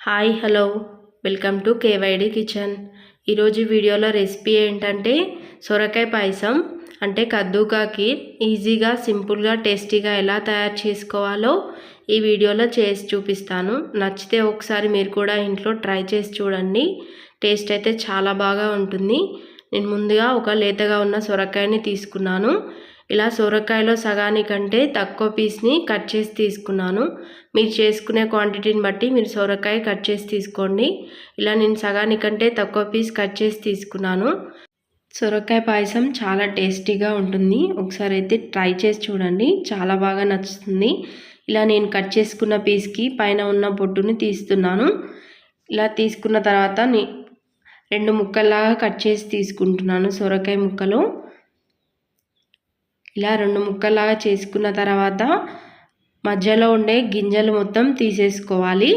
Hi hello. Welcome to KYD kitchen. ఈరోజు వీడియోలో recipe ఏంటంటే సొరకాయ పాయసం. అంటే కద్దూకాకి ఈజీగా సింపుల్గా టేస్టీగా ఎలా తయారు చేసుకోవాలో ఈ వీడియోలో చేసి చూపిస్తాను. నచ్చితే ఒకసారి మీరు కూడా ఇంట్లో ట్రై చేసి చూడండి. టేస్ట్ అయితే చాలా బాగా ఉంటుంది. నేను ముందుగా ఒక లేతగా ఉన్న సొరకాయని తీసుకున్నాను. ఇలా సొరకాయలో సగానికంటే తక్కువ పీస్ని కట్ చేసి తీసుకున్నాను. మీరు చేసుకునే క్వాంటిటీని బట్టి మీరు సొరకాయ కట్ చేసి తీసుకోండి. ఇలా నేను సగానికంటే తక్కువ పీస్ కట్ చేసి తీసుకున్నాను. సొరకాయ పాయసం చాలా టేస్టీగా ఉంటుంది. ఒకసారి అయితే ట్రై చేసి చూడండి. చాలా బాగా నచ్చుతుంది. ఇలా నేను కట్ చేసుకున్న పీస్కి పైన ఉన్న పొట్టుని తీస్తున్నాను. ఇలా తీసుకున్న తర్వాత రెండు ముక్కల్లాగా కట్ చేసి తీసుకుంటున్నాను సొరకాయ ముక్కలు. ఇలా రెండు ముక్కలాగా చేసుకున్న తర్వాత మధ్యలో ఉండే గింజలు మొత్తం తీసేసుకోవాలి.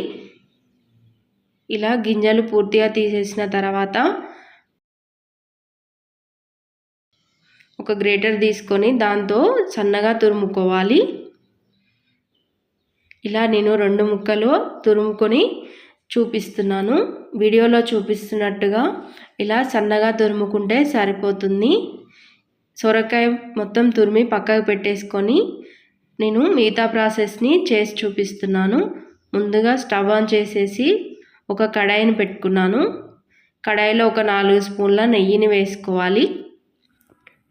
ఇలా గింజలు పూర్తిగా తీసేసిన తర్వాత ఒక గ్రేటర్ తీసుకొని దాంతో సన్నగా తురుముకోవాలి. ఇలా నేను రెండు ముక్కలు తురుముకొని చూపిస్తున్నాను. వీడియోలో చూపిస్తున్నట్టుగా ఇలా సన్నగా తురుముకుంటే సరిపోతుంది. సొరకాయ మొత్తం తురిమి పక్కకు పెట్టేసుకొని నేను మిగతా ప్రాసెస్ని చేసి చూపిస్తున్నాను. ముందుగా స్టవ్ ఆన్ చేసేసి ఒక కడాయిని పెట్టుకున్నాను. కడాయిలో ఒక నాలుగు స్పూన్ల నెయ్యిని వేసుకోవాలి.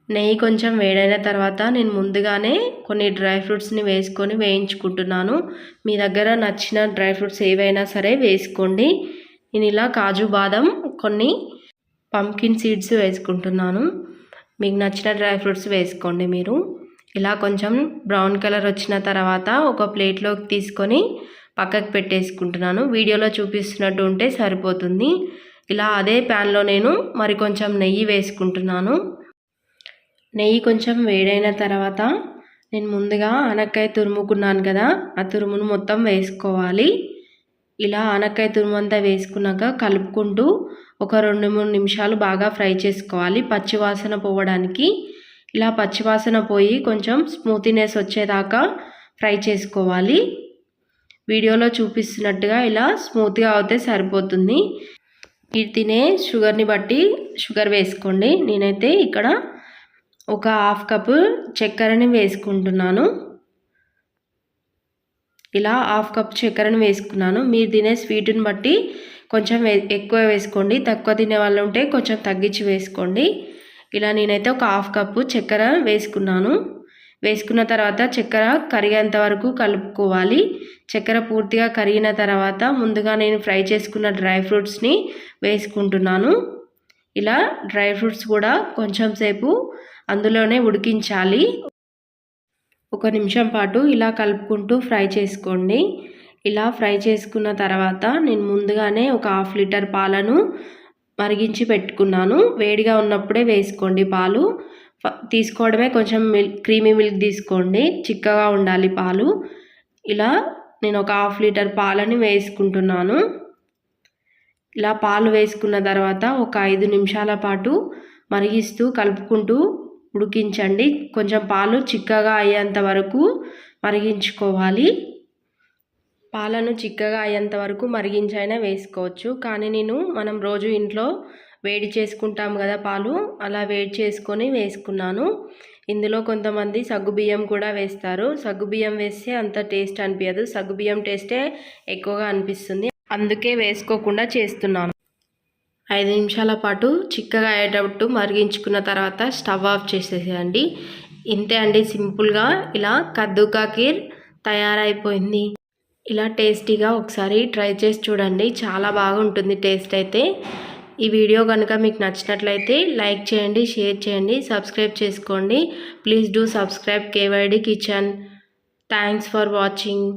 నెయ్యి కొంచెం వేడైన తర్వాత నేను ముందుగానే కొన్ని డ్రై ఫ్రూట్స్ని వేసుకొని వేయించుకుంటున్నాను. మీ దగ్గర నచ్చిన డ్రై ఫ్రూట్స్ ఏవైనా సరే వేసుకోండి. నేను ఇలా కాజు బాదం కొన్ని పంకిన్ సీడ్స్ వేసుకుంటున్నాను. మీకు నచ్చిన డ్రై ఫ్రూట్స్ వేసుకోండి మీరు. ఇలా కొంచెం బ్రౌన్ కలర్ వచ్చిన తర్వాత ఒక ప్లేట్లోకి తీసుకొని పక్కకు పెట్టేసుకుంటున్నాను. వీడియోలో చూపిస్తున్నట్టు ఉంటే సరిపోతుంది. ఇలా అదే ప్యాన్లో నేను మరి కొంచెం నెయ్యి వేసుకుంటున్నాను. నెయ్యి కొంచెం వేడైన తర్వాత నేను ముందుగా ఆనక్కాయ తురుముకున్నాను కదా ఆ తురుమును మొత్తం వేసుకోవాలి. ఇలా ఆనక్కాయ తురుము అంతా వేసుకున్నాక కలుపుకుంటూ ఒక రెండు మూడు నిమిషాలు బాగా ఫ్రై చేసుకోవాలి. పచ్చివాసన పోవడానికి ఇలా పచ్చివాసన పోయి కొంచెం స్మూతీనెస్ వచ్చేదాకా ఫ్రై చేసుకోవాలి. వీడియోలో చూపిస్తున్నట్టుగా ఇలా స్మూత్గా అవుతే సరిపోతుంది. ఇది తినే షుగర్ని బట్టి షుగర్ వేసుకోండి. నేనైతే ఇక్కడ ఒక హాఫ్ కప్ చక్కెరని వేసుకుంటున్నాను. ఇలా హాఫ్ కప్ చక్కెరని వేసుకున్నాను. మీరు తినే స్వీట్ని బట్టి కొంచెం ఎక్కువ వేసుకోండి. తక్కువ తినే వాళ్ళు ఉంటే కొంచెం తగ్గించి వేసుకోండి. ఇలా నేనైతే ఒక హాఫ్ కప్పు చక్కెర వేసుకున్నాను. వేసుకున్న తర్వాత చక్కెర కరిగేంత వరకు కలుపుకోవాలి. చక్కెర పూర్తిగా కరిగిన తర్వాత ముందుగా నేను ఫ్రై చేసుకున్న డ్రై ఫ్రూట్స్ని వేసుకుంటున్నాను. ఇలా డ్రై ఫ్రూట్స్ కూడా కొంచెం సేపు అందులోనే ఉడికించాలి. ఒక నిమిషం పాటు ఇలా కలుపుకుంటూ ఫ్రై చేసుకోండి. ఇలా ఫ్రై చేసుకున్న తర్వాత నేను ముందుగానే ఒక హాఫ్ లీటర్ పాలను మరిగించి పెట్టుకున్నాను. వేడిగా ఉన్నప్పుడే వేసుకోండి పాలు. తీసుకోవడమే కొంచెం మిల్క్ క్రీమీ మిల్క్ తీసుకోండి. చిక్కగా ఉండాలి పాలు. ఇలా నేను ఒక హాఫ్ లీటర్ పాలని వేసుకుంటున్నాను. ఇలా పాలు వేసుకున్న తర్వాత ఒక ఐదు నిమిషాల పాటు మరిగిస్తూ కలుపుకుంటూ ఉడికించండి. కొంచెం పాలు చిక్కగా అయ్యేంత వరకు మరిగించుకోవాలి. పాలను చిక్కగా అయ్యేంత వరకు మరిగించైనా వేసుకోవచ్చు. కానీ నేను మనం రోజు ఇంట్లో వేడి చేసుకుంటాం కదా పాలు అలా వేడి చేసుకొని వేసుకున్నాను. ఇందులో కొంతమంది సగ్గుబియ్యం కూడా వేస్తారు. సగ్గుబియ్యం వేస్తే అంత టేస్ట్ అనిపించదు సగ్గుబియ్యం టేస్టే ఎక్కువగా అనిపిస్తుంది. అందుకే వేసుకోకుండా చేస్తున్నాను. ఐదు నిమిషాల పాటు చిక్కగా అయ్యేటట్టు మరిగించుకున్న తర్వాత స్టవ్ ఆఫ్ చేసేసేయండి. ఇంతే అండి సింపుల్గా. ఇలా కద్దుకా కీర్ తయారైపోయింది. ఇలా టేస్టీగా ఒకసారి ట్రై చేసి చూడండి. చాలా బాగుంటుంది టేస్ట్ అయితే. ఈ వీడియో కనుక మీకు నచ్చినట్లయితే లైక్ చేయండి షేర్ చేయండి సబ్స్క్రైబ్ చేసుకోండి. Please do subscribe KYD kitchen. Thanks for watching.